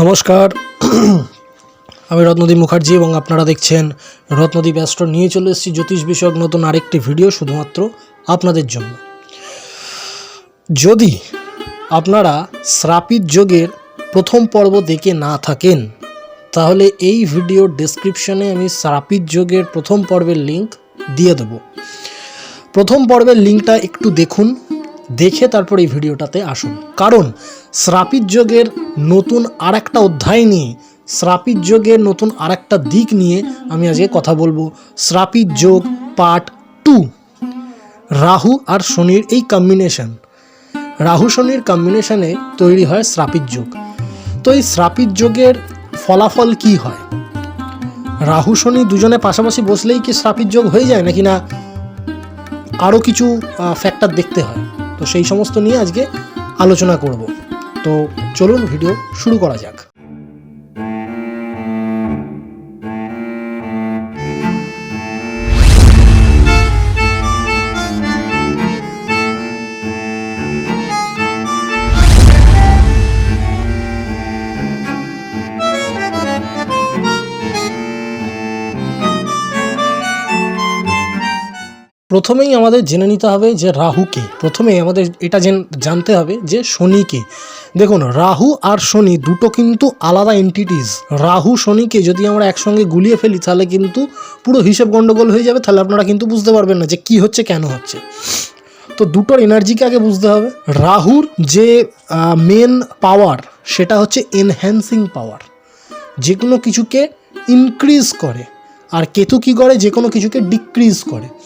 নমস্কার। আমি রত্নদীপ মুখার্জি এবং আপনারা দেখছেন রত্নদীপ অ্যাস্ট্রো। নিয়ে চলে এসেছি জ্যোতিষ বিষয়ক নতুন আরেকটি ভিডিও, শুধুমাত্র আপনাদের জন্য। যদি আপনারা শ্রাপিত যোগের প্রথম পর্ব দেখে না থাকেন, তাহলে এই ভিডিওর ডেসক্রিপশনে আমি শ্রাপিত যোগের প্রথম পর্বের লিংক দিয়ে দেবো। প্রথম পর্বের লিঙ্কটা একটু দেখুন, দেখে তারপর এই ভিডিওটাতে আসুন। কারণ শ্রাপিত যোগের নতুন আর একটা অধ্যায় নিয়ে, শ্রাপিত যোগের নতুন আর একটা দিক নিয়ে আমি আজকে কথা বলব। শ্রাপিত যোগ পার্ট টু। রাহু আর শনির এই কম্বিনেশন রাহু শনির কম্বিনেশনে তৈরি হয় শ্রাপিত যোগ। তো এই শ্রাপিত যোগের ফলাফল কি হয়? রাহু শনি দুজনে পাশাপাশি বসলেই কি শ্রাপিত যোগ হয়ে যায় নাকি না? আরও কিছু ফ্যাক্টর দেখতে হয়। তো সেই সমস্ত নিয়ে আজকে আলোচনা করব। তো চলুন ভিডিও শুরু করা যাক। প্রথমেই আমাদের জেনে নিতে হবে যে রাহুকে প্রথমেই আমাদের এটা জেন- জানতে হবে যে শনিকে দেখুন, রাহু আর শনি দুটো কিন্তু আলাদা এন্টিটিস রাহু, শনিকে যদি আমরা একসঙ্গে গুলিয়ে ফেলি, তাহলে কিন্তু পুরো হিসেব গন্ডগোল হয়ে যাবে, তাহলে আপনারা কিন্তু বুঝতে পারবেন না যে কি হচ্ছে, কেন হচ্ছে। তো দুটোর এনার্জিকে আগে বুঝতে হবে? রাহুর যে মেন পাওয়ার সেটা হচ্ছে এনহ্যান্সিং পাওয়ার যে কোনো কিছুকে ইনক্রিজ করে। আর কেতু কী করে? যে কোনো কিছুকে ডিক্রিজ করে।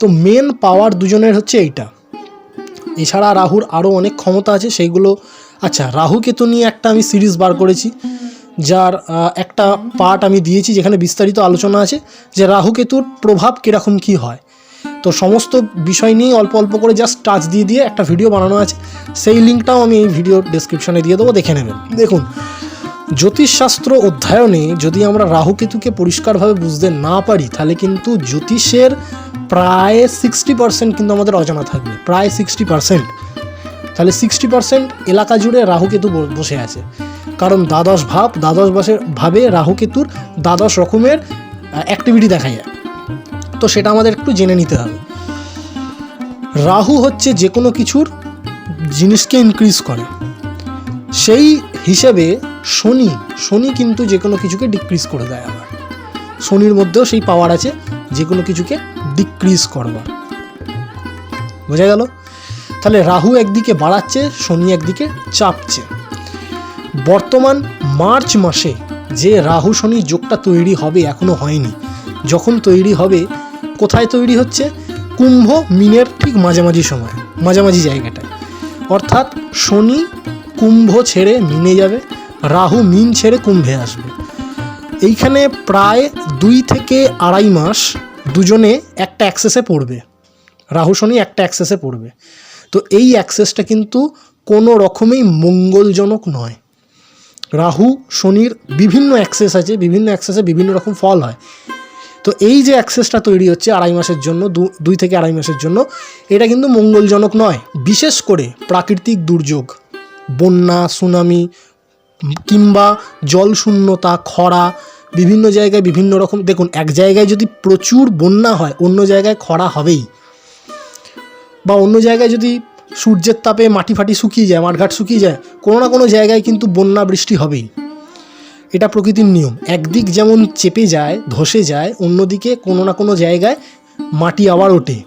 তো মেন পাওয়ার দুজনের হচ্ছে এইটা। এছাড়া রাহুর আরও অনেক ক্ষমতা আছে, সেইগুলো আচ্ছা রাহু কেতু নিয়ে একটা আমি সিরিজ বার করেছি, যার একটা পার্ট আমি দিয়েছি যেখানে বিস্তারিত আলোচনা আছে যে রাহু কেতুর প্রভাব কীরকম কী হয়। তো সমস্ত বিষয় নিয়ে অল্প অল্প করে জাস্ট টাচ দিয়ে দিয়ে একটা ভিডিও বানানো আছে, সেই লিঙ্কটাও আমি এই ভিডিও ডেসক্রিপশনে দিয়ে দেবো, দেখে নেবেন। দেখুন, জ্যোতিষশাস্ত্র অধ্যয়নে যদি আমরা রাহুকেতুকে পরিষ্কারভাবে বুঝতে না পারি, তাহলে কিন্তু জ্যোতিষের প্রায় সিক্সটি পার্সেন্ট কিন্তু আমাদের অজানা থাকবে, প্রায় সিক্সটি পার্সেন্ট তাহলে সিক্সটি পার্সেন্ট এলাকা জুড়ে রাহুকেতু বসে আছে। কারণ দ্বাদশ ভাব, দ্বাদশ বসে ভাবে রাহুকেতুর দ্বাদশ রকমের অ্যাক্টিভিটি দেখা যায়। তো সেটা আমাদের একটু জেনে নিতে হবে। রাহু হচ্ছে যে কোনো কিছুর জিনিসকে ইনক্রিজ করে। সেই হিসেবে শনি শনি কিন্তু যে কোনো কিছুকে ডিক্রিজ করে দেয় আবার। শনির মধ্যেও সেই পাওয়ার আছে যে কোনো কিছুকে ডিক্রিজ করবার। বোঝা গেল? তাহলে রাহু একদিকে বাড়াচ্ছে, শনি একদিকে চাপছে। বর্তমান মার্চ মাসে যে রাহু শনি যোগটা তৈরি হবে এখনও হয়নি, যখন তৈরি হবে, কোথায় তৈরি হচ্ছে? কুম্ভ মিনের ঠিক মাঝামাঝি সময়, মাঝামাঝি জায়গাটায়। অর্থাৎ শনি কুম্ভ ছেড়ে মিনে যাবে, রাহু মিন ছেড়ে কুম্ভে আসবে। এইখানে প্রায় দুই থেকে আড়াই মাস দুজনে একটা অ্যাক্সেসে পড়বে। রাহু, শনি একটা অ্যাক্সেসে পড়বে। তো এই অ্যাক্সেসটা কিন্তু কোনো রকমেই মঙ্গলজনক নয়। রাহু, শনির বিভিন্ন অ্যাক্সেস আছে, বিভিন্ন অ্যাক্সেসে বিভিন্ন রকম ফল হয়। তো এই যে অ্যাক্সেসটা তৈরি হচ্ছে আড়াই মাসের জন্য দুই থেকে আড়াই মাসের জন্য, এটা কিন্তু মঙ্গলজনক নয়। বিশেষ করে প্রাকৃতিক দুর্যোগ, বন্যা, সুনামি, কিংবা জল শূন্যতা খরা বিভিন্ন জায়গায় বিভিন্ন রকম, দেখুন, এক জায়গায় যদি প্রচুর বন্যা হয়, অন্য জায়গায় খরা হবেই। বা অন্য জায়গায় যদি সূর্যের তাপে মাটি ফাটি শুকিয়ে যায়, মাঠঘাট শুকিয়ে যায়, কোনো না কোনো জায়গায় কিন্তু বন্যা বৃষ্টি হবেই। এটা প্রকৃতির নিয়ম। একদিক যেমন চেপে যায়, ধসে যায়, অন্যদিকে কোনো না কোনো জায়গায় মাটি আবার ওঠে।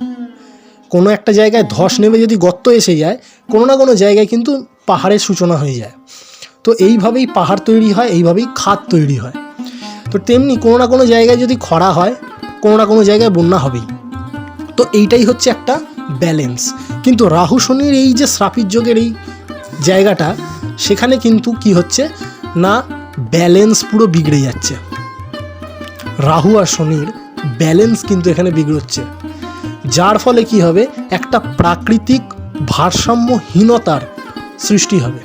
কোনো একটা জায়গায় ধস নেমে যদি গর্ত এসে যায়, কোনো না কোনো জায়গায় কিন্তু পাহাড়ের সূচনা হয়ে যায়। তো এইভাবেই পাহাড় তৈরি হয়, এইভাবেই খাত তৈরি হয়। তো তেমনি কোনো না কোনো জায়গায় যদি খরা হয়, কোনো না কোনো জায়গায় বন্যা হবেই। তো এইটাই হচ্ছে একটা ব্যালেন্স কিন্তু রাহু শনির এই যে শ্রাপিত যোগের এই জায়গাটা, সেখানে কিন্তু কি হচ্ছে? না ব্যালেন্স পুরো বিগড়ে যাচ্ছে। রাহু আর শনির ব্যালেন্স কিন্তু এখানে বিগড়চ্ছে। যার ফলে কি হবে? একটা প্রাকৃতিক ভারসাম্যহীনতার সৃষ্টি হবে।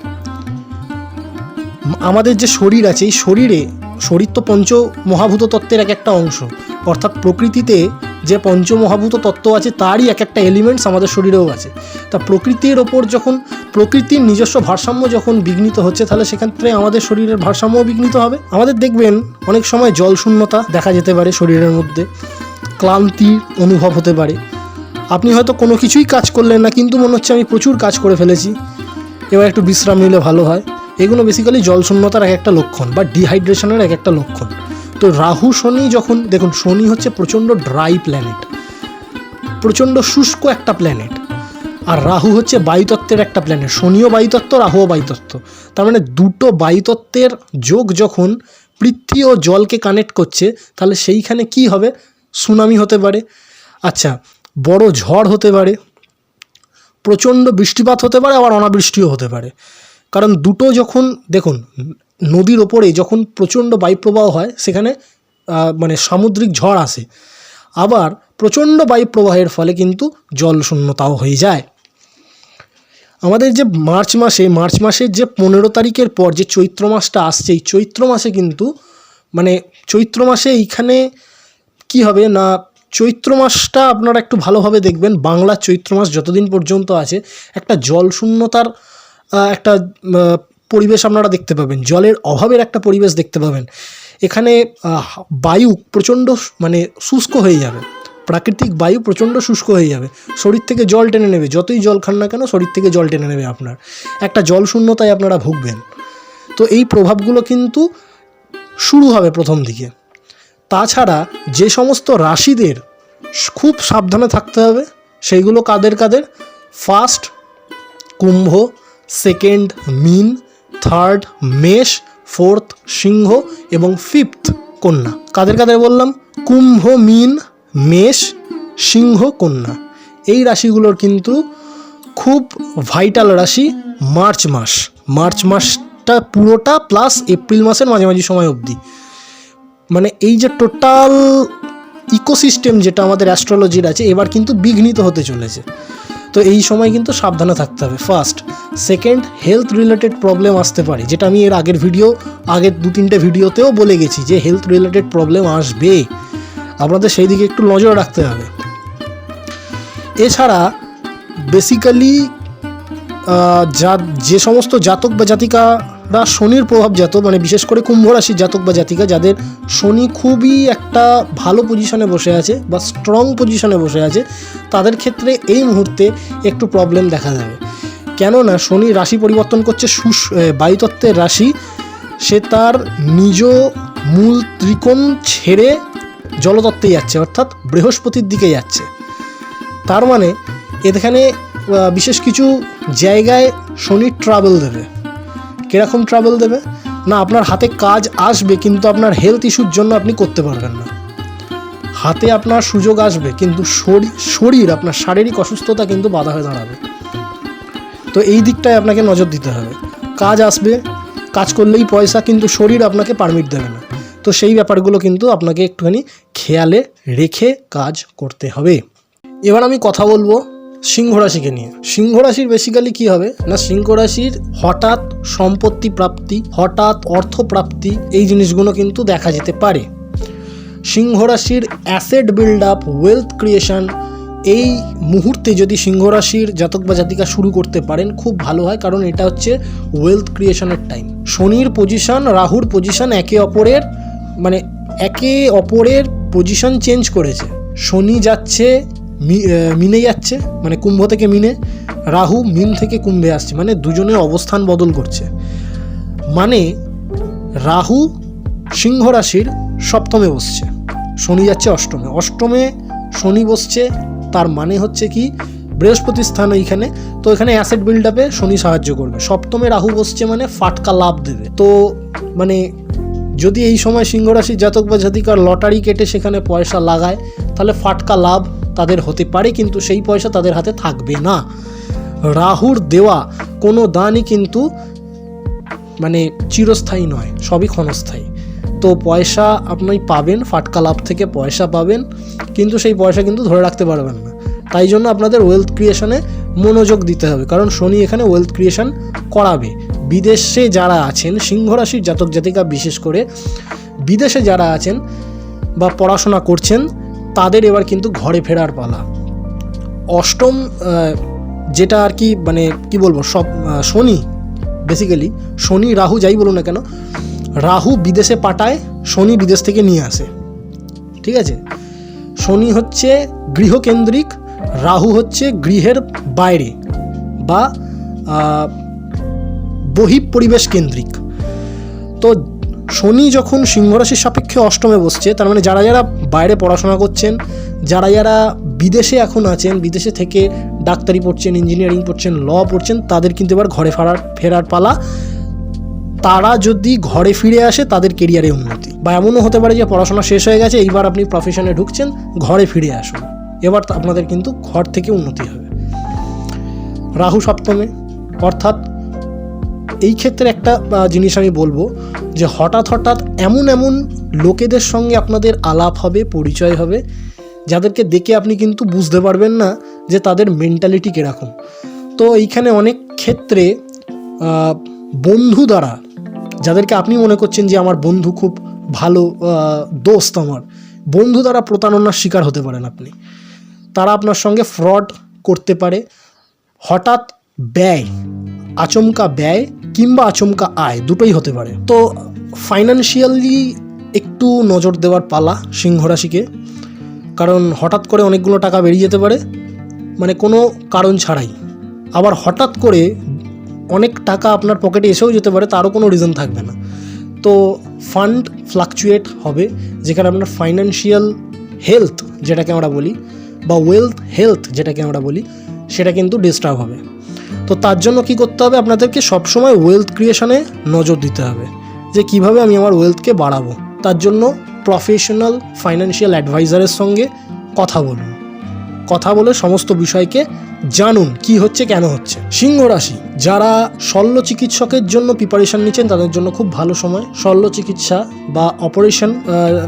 আমাদের যে শরীর আছে, এই শরীরে শরীর তো পঞ্চ মহাভূত তত্ত্বের এক একটা অংশ। অর্থাৎ প্রকৃতিতে যে পঞ্চমহাভূত তত্ত্ব আছে, তারই এক একটা এলিমেন্টস আমাদের শরীরেও আছে। তা প্রকৃতির ওপর যখন, প্রকৃতির নিজস্ব ভারসাম্য যখন বিঘ্নিত হচ্ছে, তাহলে সেক্ষেত্রে আমাদের শরীরের ভারসাম্যও বিঘ্নিত হবে। আমাদের দেখবেন, অনেক সময় জল শূন্যতা দেখা যেতে পারে শরীরের মধ্যে। ক্লান্তি অনুভব হতে পারে। আপনি হয়তো কোনো কিছুই কাজ করলেন না, কিন্তু মনে হচ্ছে আমি প্রচুর কাজ করে ফেলেছি। এবার একটু বিশ্রাম নিলে ভালো হয়। এগুলো বেসিক্যালি জল শূন্যতার এক একটা লক্ষণ বা ডিহাইড্রেশনের এক একটা লক্ষণ। তো রাহু, শনি যখন, দেখুন, শনি হচ্ছে প্রচণ্ড ড্রাই প্ল্যানেট প্রচণ্ড শুষ্ক একটা প্ল্যানেট আর রাহু হচ্ছে বায়ুতত্ত্বের একটা প্ল্যানেট শনিও বায়ুতত্ত্ব, রাহুও বায়ুতত্ত্ব। তার মানে দুটো বায়ুতত্ত্বের যোগ যখন পৃথ্বী ও জলকে কানেক্ট করছে, তাহলে সেইখানে কি হবে? সুনামি হতে পারে। আচ্ছা বড় ঝড় হতে পারে, প্রচণ্ড বৃষ্টিপাত হতে পারে, আবার অনাবৃষ্টিও হতে পারে। কারণ দুটো যখন দেখুন নদীর ওপরে যখন প্রচণ্ড বায়ুপ্রবাহ হয় সেখানে মানে সামুদ্রিক ঝড় আসে। আবার প্রচণ্ড বায়ুপ্রবাহের ফলে কিন্তু জল শূন্যতাও হয়ে যায়। আমাদের যে মার্চ মাসে মার্চ মাসের যে পনেরো তারিখের পর যে চৈত্র মাসটা আসছে এই চৈত্র মাসে কিন্তু মানে চৈত্র মাসে এইখানে কি হবে না চৈত্র মাসটা আপনারা একটু ভালোভাবে দেখবেন। বাংলা চৈত্র মাস যতদিন পর্যন্ত আছে একটা জল শূন্যতার আহ, একটা পরিবেশ আপনারা দেখতে পাবেন। জলের অভাবের একটা পরিবেশ দেখতে পাবেন। এখানে বায়ু প্রচণ্ড মানে শুষ্ক হয়ে যাবে। প্রাকৃতিক বায়ু প্রচণ্ড শুষ্ক হয়ে যাবে। শরীর থেকে জল টেনে নেবে। যতই জল খান না কেন, শরীর থেকে জল টেনে নেবে আপনার। একটা জল শূন্যতায় আপনারা ভুগবেন। তো এই প্রভাবগুলো কিন্তু শুরু হবে প্রথম দিকে। তাছাড়া যে সমস্ত রাশিদের খুব সাবধানে থাকতে হবে, সেইগুলো কাদের কাদের? ফার্স্ট, কুম্ভ সেকেন্ড মিন, থার্ড মেষ, ফোর্থ সিংহ এবং ফিফথ কন্যা। কাদের কাদের বললাম? কুম্ভ মিন, মেষ, সিংহ কন্যা। এই রাশিগুলোর কিন্তু খুব ভাইটাল রাশি মার্চ মাস। মার্চ মাসটা পুরোটা প্লাস এপ্রিল মাসের মাঝামাঝি সময় অবধি। মানে এই যে টোটাল ইকোসিস্টেম যেটা আমাদের অ্যাস্ট্রোলজির আছে, এবার কিন্তু বিঘ্নিত হতে চলেছে। তো এই সময় কিন্তু সাবধানে থাকতে হবে। First second health related problem আসতে পারে, যেটা আমি এর আগের ভিডিও আগের দু তিনটে ভিডিওতেও বলে গেছি যে হেলথ রিলেটেড প্রবলেম আসবে। আপনাদের সেই দিকে একটু নজর রাখতে হবে। এছাড়া বেসিক্যালি যা, যে সমস্ত জাতক বা জাতিকারা শনির প্রভাবজাত মানে বিশেষ করে কুম্ভ রাশির জাতক বা জাতিকা, যাদের শনি খুবই একটা ভালো পজিশনে বসে আছে বা স্ট্রং পজিশনে বসে আছে, তাদের ক্ষেত্রে এই মুহূর্তে একটু প্রবলেম দেখা যাবে কেননা শনি রাশি পরিবর্তন করছে সুস বায়ুতত্ত্বের রাশি। সে তার নিজ মূল ত্রিকোণ ছেড়ে জলতত্ত্বে যাচ্ছে, অর্থাৎ বৃহস্পতির দিকে যাচ্ছে। তার মানে এখানে বিশেষ কিছু জায়গায় শনি ট্রাভেল দেবে। কীরকম ট্রাভেল দেবে? না, আপনার হাতে কাজ আসবে, কিন্তু আপনার হেলথ ইস্যুর জন্য আপনি করতে পারবেন না। হাতে আপনার সুযোগ আসবে, কিন্তু শরীর শরীর, আপনার শারীরিক অসুস্থতা কিন্তু বাধা হয়ে দাঁড়াবে। তো এই দিকটায় আপনাকে নজর দিতে হবে। কাজ আসবে, কাজ করলেই পয়সা, কিন্তু শরীর আপনাকে পারমিট দেবে না। তো সেই ব্যাপারগুলো কিন্তু আপনাকে একটুখানি খেয়ালে রেখে কাজ করতে হবে। এবার আমি কথা বলব সিংহ রাশিকে নিয়ে। সিংহ রাশির বেসিক্যালি কি হবে? না সিংহ রাশির হঠাৎ সম্পত্তি প্রাপ্তি, হঠাৎ অর্থ প্রাপ্তি, এই জিনিসগুলো কিন্তু দেখা যেতে পারে। সিংহ রাশির asset build up wealth creation এই মুহূর্তে যদি সিংহ রাশির জাতক বা জাতিকা শুরু করতে পারেন, খুব ভালো হয়, কারণ এটা হচ্ছে ওয়েলথ ক্রিয়েশনের টাইম শনির পজিশন রাহুর পজিশন একে অপরের মানে একে অপরের পজিশন চেঞ্জ করেছে। শনি যাচ্ছে মিনে যাচ্ছে মানে কুম্ভ থেকে মিনে, রাহু মিন থেকে কুম্ভে আসছে মানে দুজনের অবস্থান বদল করছে। মানে রাহু সিংহ রাশির সপ্তমে বসছে, শনি যাচ্ছে অষ্টমে। অষ্টমে শনি বসছে, তার মানে হচ্ছে কি, বৃহস্পতি স্থান এইখানে তো এখানে অ্যাসেট বিল্ড আপে শনি সাহায্য করবে। সপ্তমে রাহু বসছে মানে ফাটকা লাভ দেবে। তো মানে যদি এই সময় সিংহ রাশির জাতক বা জাতিকার লটারি কেটে সেখানে পয়সা লাগায়, তাহলে ফাটকা লাভ তাদের হতে পারে, কিন্তু সেই পয়সা তাদের হাতে থাকবে না। রাহুর দেওয়া কোনো দানই কিন্তু মানে চিরস্থায়ী নয়, সবই ক্ষণস্থায়ী। তো পয়সা আপনি পাবেন, ফাটকা লাভ থেকে পয়সা পাবেন, কিন্তু সেই পয়সা কিন্তু ধরে রাখতে পারবেন না। তাই জন্য আপনাদের ওয়েলথ ক্রিয়েশনে মনোযোগ দিতে হবে, কারণ শনি এখানে ওয়েলথ ক্রিয়েশন করাবে। বিদেশে যারা আছেন সিংহ রাশির জাতক জাতিকা বিশেষ করে, বিদেশে যারা আছেন বা পড়াশোনা করছেন তাদের এবার কিন্তু ঘরে ফেরার পালা। অষ্টম যেটা আর কি মানে কি বলব সব শনি বেসিক্যালি শনি রাহু যাই বলুন না কেন রাহু বিদেশে পাঠায় শনি বিদেশ থেকে নিয়ে আসে। ঠিক আছে? শনি হচ্ছে গৃহকেন্দ্রিক রাহু হচ্ছে গৃহের বাইরে বা আহ, বহিঃপরিবেশ কেন্দ্রিক। তো শনি যখন সিংহরাশির সাপেক্ষে অষ্টমে বসছে, তার মানে যারা যারা বাইরে পড়াশোনা করছেন, যারা যারা বিদেশে এখন আছেন, বিদেশে থেকে ডাক্তারি পড়ছেন ইঞ্জিনিয়ারিং পড়ছেন ল পড়ছেন, তাদের কিন্তু এবার ঘরে ফেরার ফেরার পালা। তারা যদি ঘরে ফিরে আসে, তাদের কেরিয়ারে উন্নতি। বা এমনও হতে পারে যে পড়াশোনা শেষ হয়ে গেছে, এইবার আপনি প্রফেশনে ঢুকছেন, ঘরে ফিরে আসুন। এবার আপনাদের কিন্তু ঘর থেকে উন্নতি হবে। রাহু সপ্তমে, অর্থাৎ এই ক্ষেত্রে একটা জিনিস আমি বলব যে হঠাৎ হঠাৎ এমন এমন লোকেদের সঙ্গে আপনাদের আলাপ হবে, পরিচয় হবে, যাদেরকে দেখে আপনি কিন্তু বুঝতে পারবেন না যে তাদের মেন্টালিটি কীরকম। তো এইখানে অনেক ক্ষেত্রে বন্ধু দ্বারা যাদেরকে আপনি মনে করছেন যে আমার বন্ধু খুব ভালো দোস্ত আমার, বন্ধু দ্বারা প্রতারণার শিকার হতে পারেন আপনি। তারা আপনার সঙ্গে ফ্রড করতে পারে। হঠাৎ ব্যয়, আচমকা ব্যয় কিংবা আচমকা আয়, দুটোই হতে পারে। তো ফাইন্যান্সিয়ালি একটু নজর দেওয়ার পালা সিংহ রাশিকে কারণ হঠাৎ করে অনেকগুলো টাকা বেরিয়ে যেতে পারে মানে কোনো কারণ ছাড়াই। আবার হঠাৎ করে অনেক টাকা আপনার পকেটে এসেও যেতে পারে, তারও কোনো রিজন থাকবে না। তো ফান্ড ফ্লাকচুয়েট হবে, যেখানে আপনার ফাইন্যান্সিয়াল হেলথ যেটাকে আমরা বলি, বা ওয়েলথ হেলথ যেটাকে আমরা বলি, সেটা কিন্তু ডিস্টার্ব হবে। তো তার জন্য কি করতে হবে? আপনাদেরকে সবসময় ওয়েলথ ক্রিয়েশনে নজর দিতে হবে। যে কীভাবে আমি আমার ওয়েলথকে বাড়াবো। তার জন্য প্রফেশনাল ফাইন্যান্সিয়াল অ্যাডভাইজারের সঙ্গে কথা বলুন। কথা বলে সমস্ত বিষয়কে জানুন, কি হচ্ছে, কেন হচ্ছে। সিংহ রাশি, যারা শল্য চিকিৎসকের জন্য প্রিপারেশন নিচ্ছেন, তাদের জন্য খুব ভালো সময়। শল্য চিকিৎসা বা অপারেশন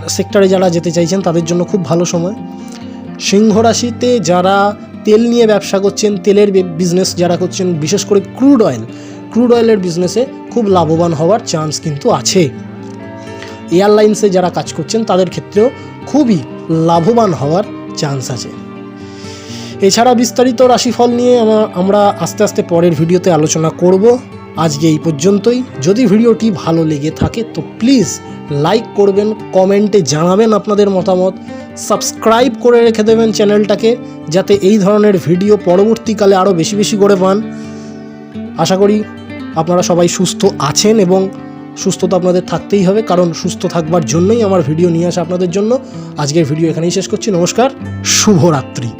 সেক্টরে যারা যেতে চাইছেন, তাদের জন্য খুব ভালো সময়। সিংহ রাশিতে যারা তেল নিয়ে ব্যবসা করছেন, তেলের বিজনেস যারা করছেন, বিশেষ করে ক্রুড অয়েল ক্রুড অয়েলের বিজনেসে খুব লাভবান হওয়ার চান্স কিন্তু আছে। এয়ারলাইন্সে যারা কাজ করছেন, তাদের ক্ষেত্রেও খুবই লাভবান হওয়ার চান্স আছে। এছাড়া বিস্তারিত রাশিফল নিয়ে আমরা আস্তে আস্তে পরের ভিডিওতে আলোচনা করব। আজকে এই পর্যন্তই। যদি ভিডিওটি ভালো লেগে থাকে, তো প্লিজ লাইক করবেন, কমেন্টে জানাবেন আপনাদের মতামত। সাবস্ক্রাইব করে রেখে দেবেন চ্যানেলটাকে, যাতে এই ধরনের ভিডিও পরবর্তীকালে আরও বেশি বেশি করে পান। আশা করি আপনারা সবাই সুস্থ আছেন এবং সুস্থ তো আপনাদের থাকতেই হবে, কারণ সুস্থ থাকবার জন্যই আমার ভিডিও নিয়ে আসা আপনাদের জন্য। আজকের ভিডিও এখানেই শেষ করছি। নমস্কার, শুভরাত্রি।